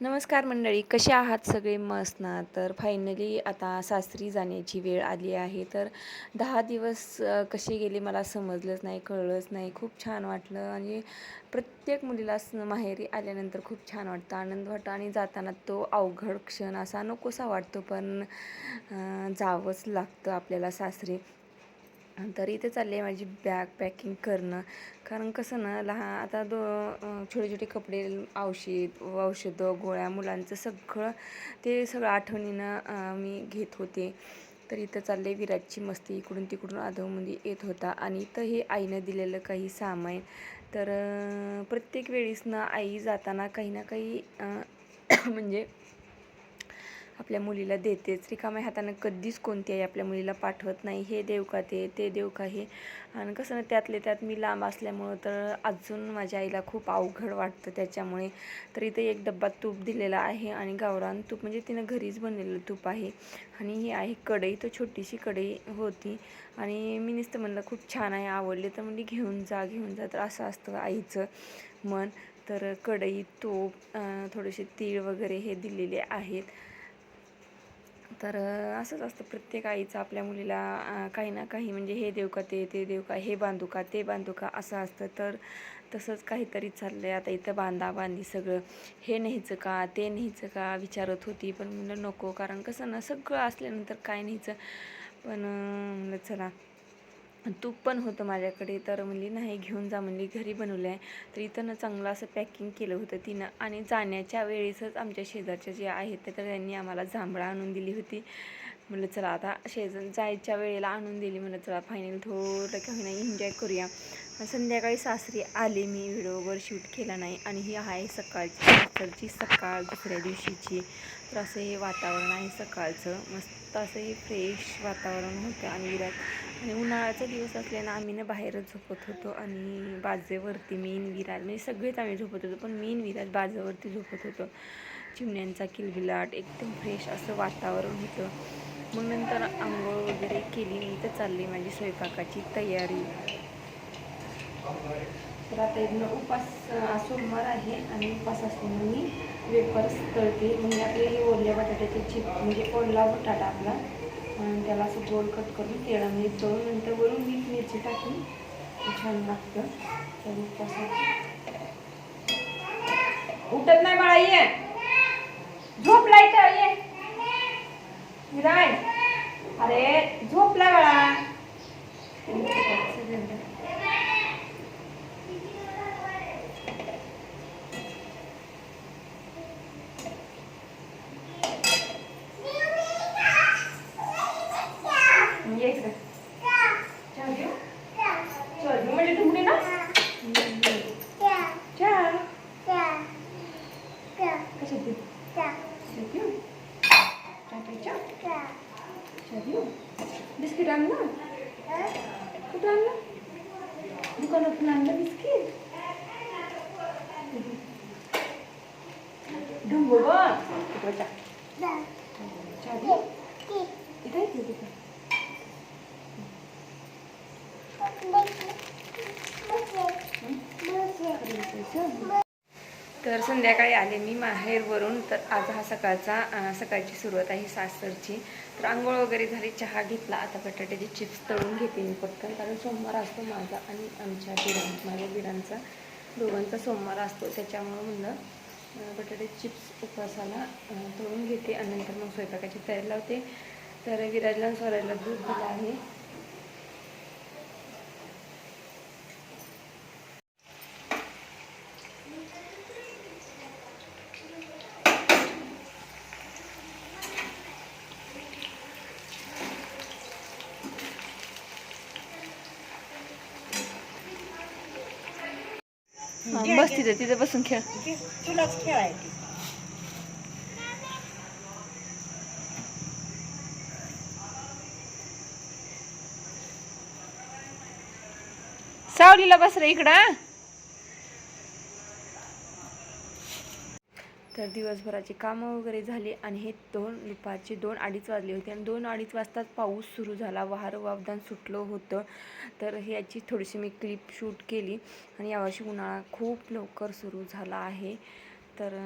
नमस्कार मंडळी कसे आहात सगळे? मस्त ना. तर फायनली आता सासरी जाण्याची वेळ आली आहे. तर दहा दिवस कसे गेले मला समजलंच नाही कळलंच नाही. खूप छान वाटलं. आणि प्रत्येक मुलीला स- माहेरी आल्यानंतर खूप छान वाटतं. आनंद वाटतो आणि जाताना तो अवघड क्षण असा नकोसा वाटतो. पण जावंच लागतं आपल्याला सासरी. तर इथे चालली आहे माझी बॅग पॅकिंग करणं. कारण कसं ना लहान आता दो छोटे छोटे कपडे औषध औषधं गोळ्या मुलांचं सगळं ते सगळं आठवणीनं मी घेत होते. तर इथं चालले विराटची मस्ती. इकडून तिकडून आधवमध्ये येत होता आणि इथं हे आईनं दिलेलं काही सामान. तर प्रत्येक वेळेस ना आई जाताना काही ना काही म्हणजे आपल्या मुलीला देतेच. रिकाम्या हातानं कधीच कोणती आई आपल्या मुलीला पाठवत नाही. हे देव का ते ते देव का हे? आणि कसं ना त्यातले त्यात मी लांब असल्यामुळं तर अजून माझ्या आईला खूप अवघड वाटतं त्याच्यामुळे. तर इथे एक डब्बा तूप दिलेला आहे आणि गावरान तूप म्हणजे तिनं घरीच बनलेलं तूप आहे. आणि ही आहे कढई तर छोटीशी कढई होती. आणि मी नुसतं म्हणलं खूप छान आहे आवडले. तर म्हणजे घेऊन जा घेऊन जा. तर असं असतं आईचं मन. तर कढई तूप थोडेसे तीळ वगैरे हे दिलेले आहेत. तर असंच असतं प्रत्येक आईचं आपल्या मुलीला काही ना काही म्हणजे हे देऊ का ते ते देऊ का हे बांधू का ते बांधू का असं असतं. तर तसंच काहीतरी चाललं आहे आता इथं बांधा बांधी सगळं. हे न्यायचं का ते न्यायचं का विचारत होती. पण म्हणलं नको कारण कसं ना सगळं असल्यानंतर काय न्यायचं? पण म्हणलं चला. तूप पण होतं माझ्याकडे. तर म्हणली नाही घेऊन जा. म्हणली घरी बनवलं आहे तर इथं चांगलं असं पॅकिंग केलं होतं तिनं. आणि जाण्याच्या वेळेसच आमच्या शेजारच्या जे आहेत तर त्यांनी आम्हाला जांभळा आणून दिली होती. म्हणलं चला आता शेजार जायच्या वेळेला आणून दिली. म्हणलं चला फायनल थोडं का नाही एन्जॉय करूया. संध्याकाळी सासरी आले मी व्हिडिओवर शूट केला नाही आणि ही आहे सकाळची सासरची सकाळ दुसऱ्या दिवशीची. तर असं हे वातावरण आहे सकाळचं. मस्त असं हे फ्रेश वातावरण होतं आणि विराट. आणि उन्हाळ्याचा दिवस असल्यानं आम्ही ना बाहेरच झोपत होतो आणि बाजेवरती मेन विराज म्हणजे सगळेच आम्ही झोपत होतो पण मेन विराज बाजेवरती झोपत होतो. चिमण्यांचा किलबिलाट एकदम फ्रेश असं वातावरण होतं. मग नंतर आंघोळ वगैरे केली मी तर चालली माझी स्वयंपाकाची तयारी. तर आता इथनं उपास अं, सोमवार आहे आणि उपास असल्यामुळे मी वेपर्स तळते. म्हणजे आपले हे बटाट्याचे चिप म्हणजे ओला बटाटा आपला आणि त्याला असं गोल कट करून तेलामध्ये तळून नंतर वरून मीठ मिरची टाकून छान लागतं. तर उपास उठत नाही बाळा ये. झोप तर ये. राय. अरे झोपला बाळा. বিস্কিট আনলাম ওটা আনলাম দোকানে ওখানে আনলাম বিস্কিট ঢুকবো বা চা চা দিয়ে এটাই দিয়ে দেবো Thank you. तर संध्याकाळी आले मी माहेरवरून. तर आज हा सकाळचा सकाळची सुरुवात आहे सासरची. तर आंघोळ वगैरे झाली चहा घेतला. आता बटाट्याचे चिप्स तळून घेते मी पटकन कारण सोमवार असतो माझा आणि आमच्या बिरां माझ्या बिरांचा दोघांचा सोमवार असतो. त्याच्यामुळं म्हणलं अं, बटाटे चिप्स उपवासाला तळून घेते. आणि नंतर मग स्वयंपाकाची तयारी लावते. तर विराजला स्वराजला दूध दिलं आहे. बस तिथं तिथं बसून खेळ. तुलाच खेळायची. सावलीला बस रे इकडं तर दिवसभराची कामं वगैरे झाली आणि हे दोन दुपारचे दोन अडीच वाजले होते. आणि दोन अडीच वाजताच पाऊस सुरू झाला. वारं वावदान सुटलं होतं. तर हे याची थोडीशी मी क्लिप शूट केली. आणि यावर्षी उन्हाळा खूप लवकर सुरू झाला आहे. तर